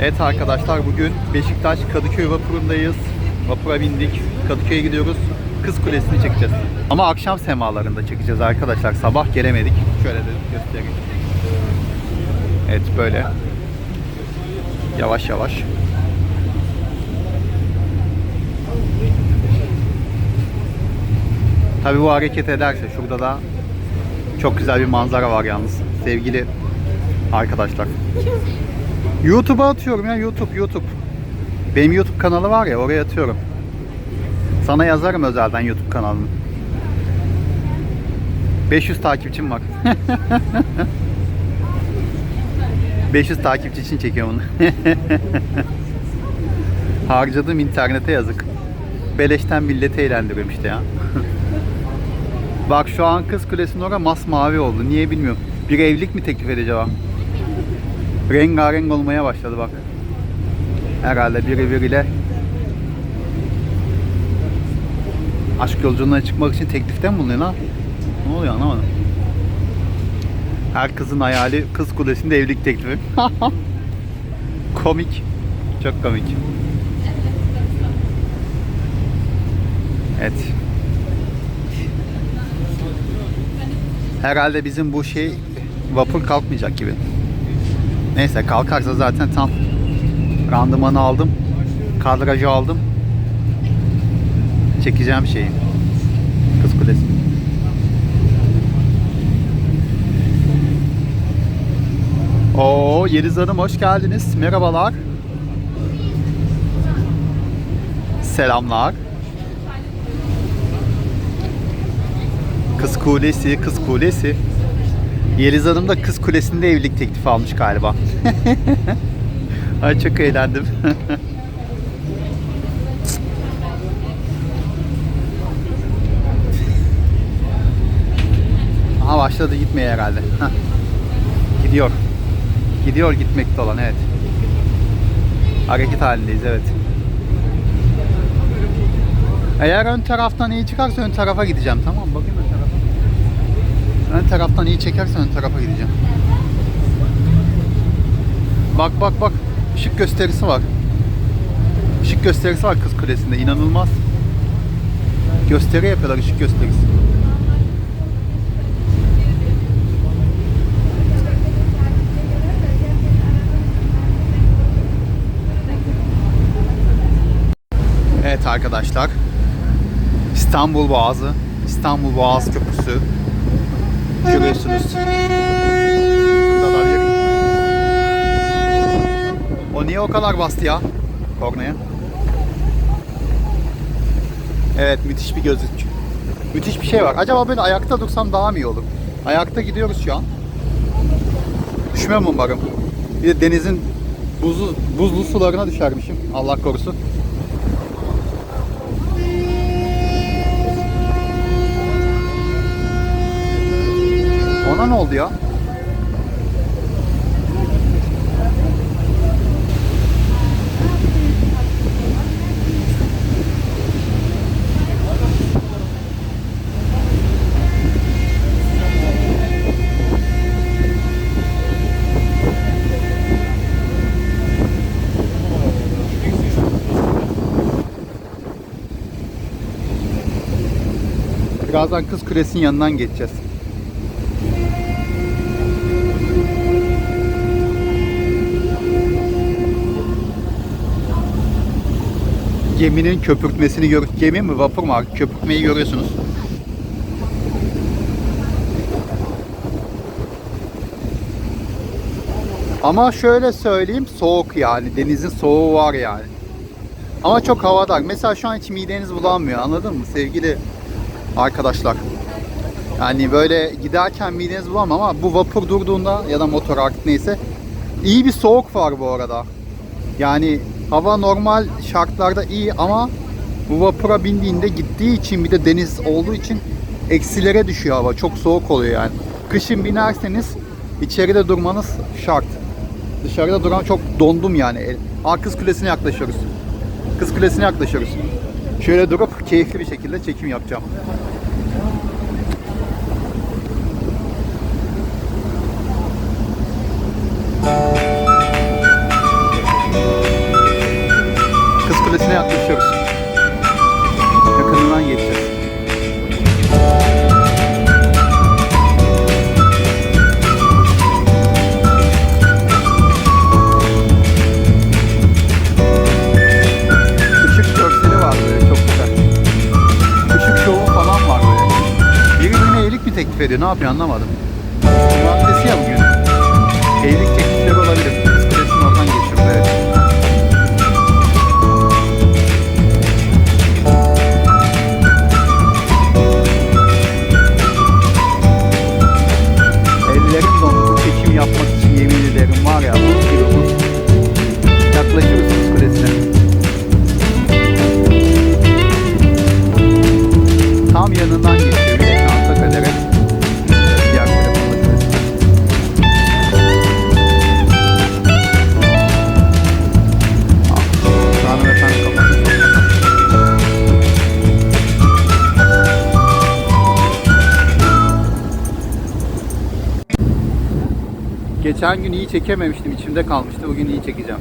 Evet arkadaşlar bugün Beşiktaş Kadıköy vapurundayız. Vapura bindik. Kadıköy'e gidiyoruz. Kız Kulesi'ni çekeceğiz. Ama akşam semalarında çekeceğiz arkadaşlar. Sabah gelemedik. Şöyle de göstereyim. Evet böyle. Yavaş yavaş. Tabii bu hareket ederse şurada da çok güzel bir manzara var yalnız. Sevgili arkadaşlar. YouTube'a atıyorum ya YouTube YouTube. Benim YouTube kanalı var ya oraya atıyorum. Sana yazarım özelden YouTube kanalını. 500 takipçim var. 500 takipçi için çekiyorum onu. Harcadığım internete yazık. Beleşten milleti eğlendiriyorum işte ya. Bak şu an Kız Kulesi'nin orası masmavi oldu. Niye bilmiyorum. Bir evlilik mi teklif acaba? Rengarenk olmaya başladı bak. Herhalde biri biriyle aşk yolculuğuna çıkmak için teklifte mi bulunuyor lan? Ne oluyor anlamadım. Her kızın hayali Kız Kulesi'nde evlilik teklifi. komik. Çok komik. Evet. Herhalde bizim bu şey vapur kalkmayacak gibi. Neyse kalkarsa zaten tam randımanı aldım. Kadrajı aldım. Çekeceğim şeyi. Kız Kulesi. Oo Yeliz Hanım hoş geldiniz. Merhabalar. Selamlar. Kız Kulesi, Kız Kulesi. Yeliz Hanım da Kız Kulesi'nde evlilik teklifi almış galiba. Ay çok eğlendim. Aha başladı gitmeye herhalde. Gidiyor. Gidiyor gitmekte olan evet. Hareket halindeyiz evet. Eğer ön taraftan iyi çıkarsa ön tarafa gideceğim tamam? Bakayım ön taraftan iyi çekerse ön tarafa gideceğim. Bak bak bak. Işık gösterisi var. Işık gösterisi var Kız Kulesi'nde. inanılmaz. Gösteri yapıyorlar ışık gösterisi. Evet arkadaşlar. İstanbul Boğazı. İstanbul Boğaz Köprüsü. Görüyorsunuz. Burada da bir... O niye o kadar bastı ya? Kornaya. Evet müthiş bir gözlük. Müthiş bir şey var. Acaba böyle ayakta dursam daha mı iyi olur? Ayakta gidiyoruz şu an. Düşmem umarım. Bir de denizin buzlu, buzlu sularına düşermişim. Allah korusun. Ona ne oldu ya? Birazdan Kız Kulesi'nin yanından geçeceğiz. Geminin köpürtmesini gör gemi mi vapur mu abi? köpürtmeyi görüyorsunuz. Ama şöyle söyleyeyim soğuk yani denizin soğuğu var yani. Ama çok havadar. Mesela şu an hiç mideniz bulanmıyor anladın mı sevgili arkadaşlar? Yani böyle giderken mideniz bulanmıyor ama bu vapur durduğunda ya da motor artık neyse iyi bir soğuk var bu arada. Yani hava normal şartlarda iyi ama bu vapura bindiğinde gittiği için bir de deniz olduğu için eksilere düşüyor hava. Çok soğuk oluyor yani. Kışın binerseniz içeride durmanız şart. Dışarıda duran çok dondum yani. Aa, Kız Kulesi'ne yaklaşıyoruz. Kız Kulesi'ne yaklaşıyoruz. Şöyle durup keyifli bir şekilde çekim yapacağım. Kulesi'ne yaklaşıyoruz. Yakınından geçeceğiz. Işık görseli var böyle çok güzel. Işık şovu falan var böyle. Birbirine eğilik mi teklif ediyor? Ne yapıyor anlamadım. Cumartesi ya bugün. Eğilik teklifleri olabilir. Geçen gün iyi çekememiştim, içimde kalmıştı. Bugün iyi çekeceğim.